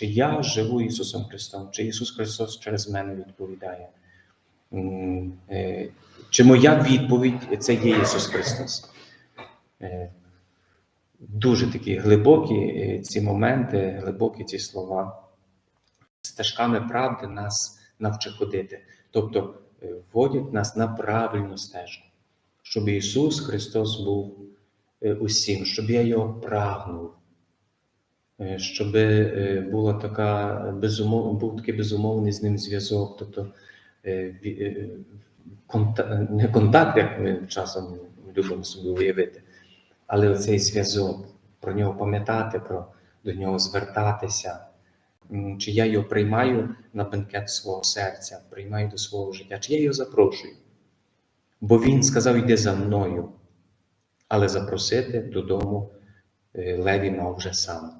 Чи я живу Ісусом Христом, чи Ісус Христос через мене відповідає? Е, Чи моя відповідь це є Ісус Христос? Е, Дуже такі глибокі е, ці моменти, глибокі ці слова. Стежками правди нас навчить ходити. Тобто вводять нас на правильну стежку, щоб Ісус Христос був усім, щоб я його прагнув, щоб е, була така безумов, був такий безумовний з ним зв'язок, тобто е, ві- е, конта- не контакт, як ми часом любимо собі уявити, але оцей зв'язок, про нього пам'ятати, про до нього звертатися. Чи я його приймаю на бенкет свого серця, приймаю до свого життя, чи я його запрошую? Бо він сказав: йди за мною, але запросити додому е, Леві мав вже сам.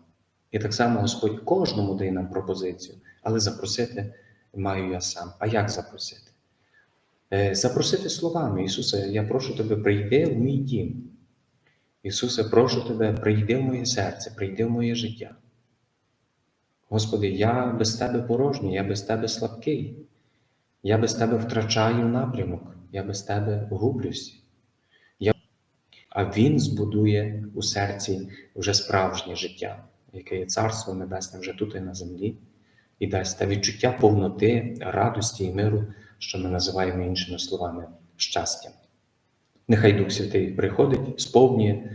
І так само Господь кожному дає нам пропозицію, але запросити маю я сам. А як запросити? Е, Запросити словами, Ісусе, я прошу тебе, прийди в мій дім. Ісусе, прошу тебе, прийди в моє серце, прийди в моє життя. Господи, я без Тебе порожній, я без Тебе слабкий, я без Тебе втрачаю напрямок, я без Тебе гублюсь. Я... А Він збудує у серці вже справжнє життя, яке є Царство Небесне вже тут і на землі, і дасть те відчуття повноти, радості і миру, що ми називаємо іншими словами щастям. Нехай Дух Святий приходить, сповнює,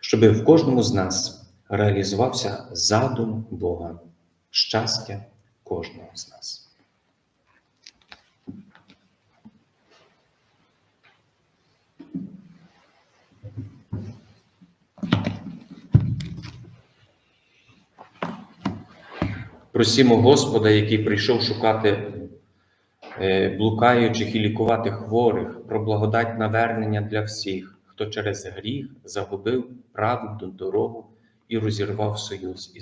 щоб в кожному з нас реалізувався задум Бога, щастя кожного з нас. Просімо Господа, який прийшов шукати е, блукаючих і лікувати хворих, про благодать навернення для всіх, хто через гріх загубив правду дорогу і розірвав союз із